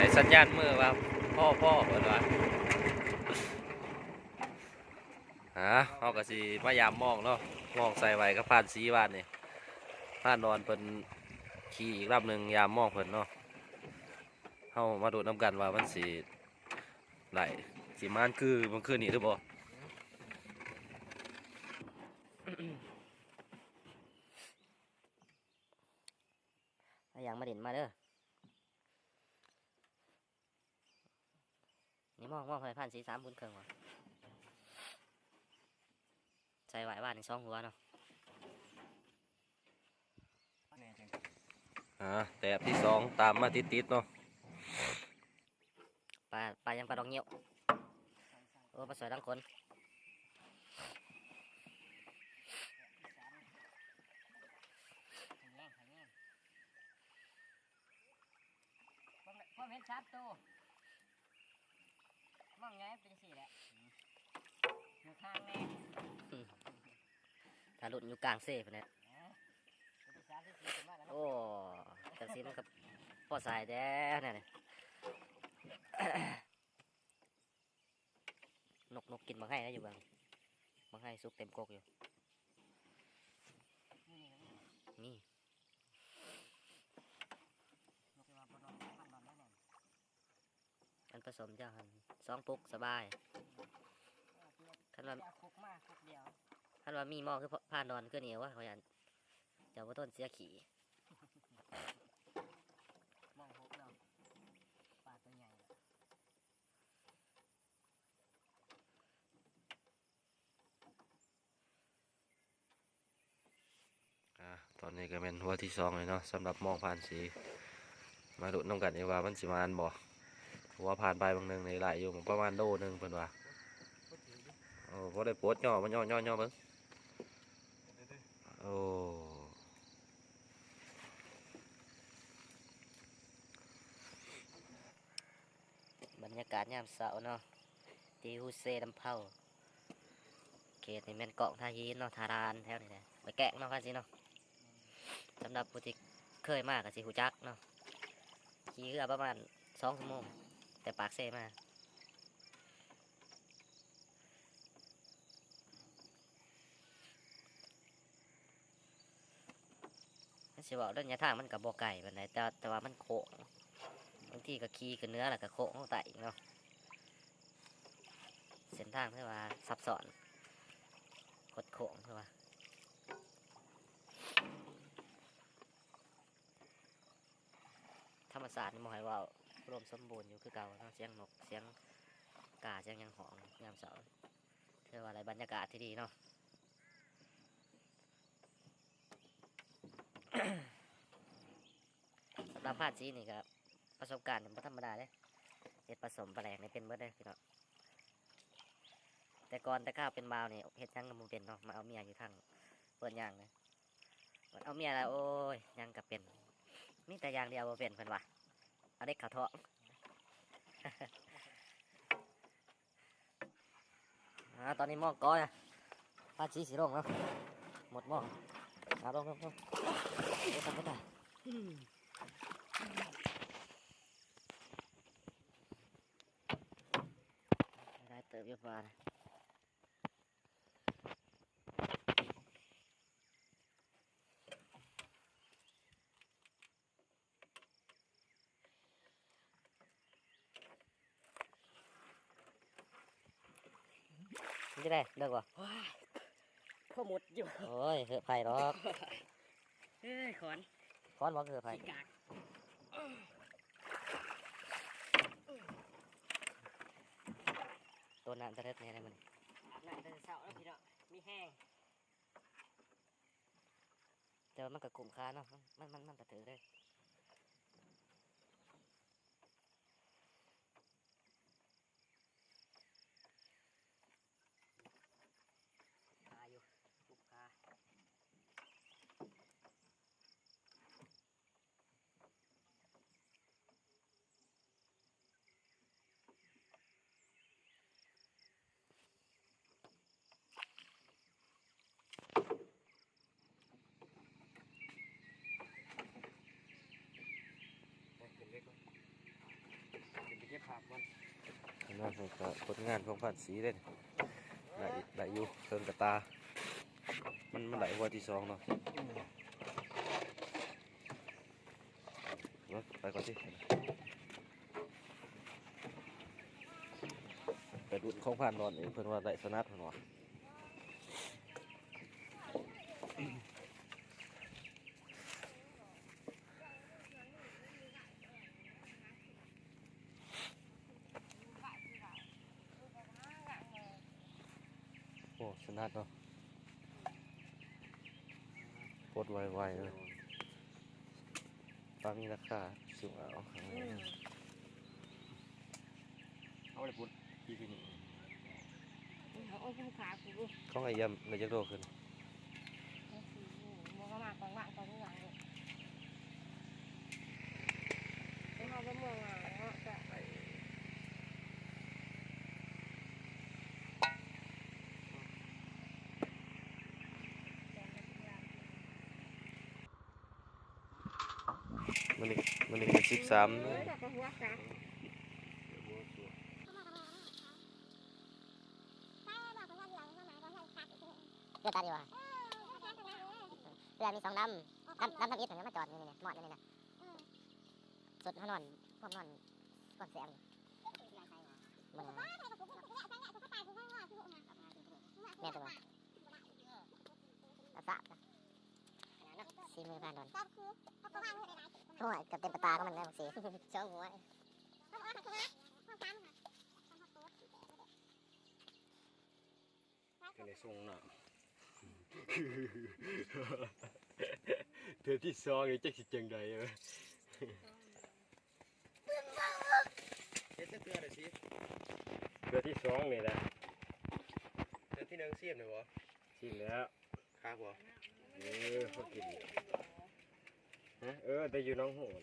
ให้สัญญาณมือว่าพ่อพ่อเปิดว่าฮะเขาก็สิมายามมองเนาะมองใส่ไว้ก็ผ่านสีบ้านนี่ผ่านนอนเพิ่นขี่อีกรอบหนึ่งยามมองเพิ่นเนาะเฮามาดูน้ำกันว่ามันสิไหลสิมานคือมันคือนี่หรือบ่เอาอย่างมาเด่นมาเด้อ นี่มองมองไปผ่านสีสามบุญเครื่องวะใส่ไหวบ้านในสองหัวเนาะอ่าแตบที่สองตามมาติดๆเนาะปลาปลายังปลาดองเงี้ยวโอ้ปลาสวยทั้งคนพ่อเห็นชัดตัว มองไงเป็นสี่แหละอยู่ข้างแน่ถ้าหลุดอยู่กลางเซ่ไปเนี่ยเป็นสามที่สี่ถึงมาแล้วโอ้จังสิมันกับพ่อสายแด้เนี่ยนี่นกนกกินบางให้นะอยู่บางบางให้ซุกเต็มกกอยู่ นี่ นกว่าปนอนพันนอนได้แน่ มัน ผสมเจ้าหันสองปุกสบาย คันว่าจะคุกมากคุกเดียวคันว่ามีหม้อคือผ่านนอนก็เหนียวว่าเขาอยากเจ้าว่าต้นเสียขี่มองหกเราปลาตัวใหญ่อ่าตอนนี้ก็เป็นหัวที่สองเลยเนาะสำหรับมองผ่านสี มาดูน้ำกันอีกว่ามันสิมานบ่ หัวผ่านไปบางหนึงในหลายอยู่ประมาณโดหนึงเพิ่นว่าโอ้พอได้ปวดย่อมันย่อย่อย่อเบิ่งโอ้บรรยากาศยามเสาร์เนาะที่ฮูเซลำเผาเขตนี่แม่นเกาะทาฮีนเนาะทารานแถวนี้แหละไปแกะเนาะคันสิเนาะสำหรับผู้ที่เคยมากก็สิหูจักเนาะขี่เรือประมาณสองชั่วโมง แต่ปากเซ่มามันสิบอกเรื่องยาทางมันกับบ่ไก่ปานใดแต่แต่ว่ามันโค้งบางทีก็ขีกับเนื้อแหล้วก็โค้งเข้าไตอีกเนาะเส้นทางที่ว่าซับซ้อนกดโค้งใช่ว่าธรรมศาสตร์มอยว่า รวมสมบูรณ์อยู่คือเก่าเนาะเสียงนกเสียงกาเสียงยังหองยามเสาร์เทือว่าอะไรบรรยากาศที่ดีเนาะสำหรับพาดซีนี่ครับประสบการณ์ผมธรรมดาเลยเห็ดผสมปลาแหลกนี่เป็นเบิดเลยพี่น้องแต่ก่อนแต่ข้าวเป็นบาวนี่เห็ดยังกับมูเป็นเนาะมาเอาเมียอยู่ทางเปิดย่างเลยมันเอาเมียแล้วโอ้ยยังกับเป็นมีแต่ยางเดียวเป็นเพิ่นว่า เอาเด็กเขาท้องอ่าตอนนี้หม้อก้อยอะพาดซีสีลงแล้วหมดหม้อเอาลงลงลงโอ้ยทำไม่ได้ได้เติบเยอะกว่านะ มันจะได้เลิกวะพ่อหมดอยู่โอ้ยเหือะไผ่หรอกเฮ้ยขอนค้อนบอกเหือะไผ่ขี้กากตัวน้ำตะเล็ดเนี่ยนะมันนั่นเป็นเสาแล้วพี่น้องมีแห้งแต่ว่ามันก็กลุ่มค้าเนาะมันมันมันกระถือเลย ปลาอยู่ปุกปลา ครับมั นั่นก็ผลงานของพันสีเด่นไหลไหลอยู่เทิงกระตา มันมันไหลกว่าที่สองเนาะไปก่อนสิไปดูดของผ่านนอนนี่เพิ่นว่าได้สนัดเพิ่นว่า อ้สนัดเนาะปลดไวๆเลยปลามีราคาสูงเอาเอาเลยปุ๊ดกี่กินเอาเอาผู้ขากูดูของไอ้ยำเลยจะโตขึ้นมันก็มาของว่างของว่างเลยไปเอาไปเมืองอะเนาะจะ มันนี่มันนี่เป็นสิบสามเลือกตาดีว่าเรือมีสองดำดำดำทำอิฐถึงจะมาจอดนี่นี่หมอดนี่นี่นะสุดเขานอนพวกนอนพวกแสงมันแม่ตัวอาสาสีมือผ่านโดน โอ้ยกับเต็มตาก็มันได้บางสีช่องหัวก็เลยส่งน่ะเธอที่สองไอ้แจ็คสิจังใดเว้ยเฮ็ดเกลือหน่อยสิเธอที่สองนี่แหละเดือนที่หนึ่งเสียบหน่อยวะชิมแล้วครับบ่เออเขากิน ฮะเออแต่อยู่น้องโหง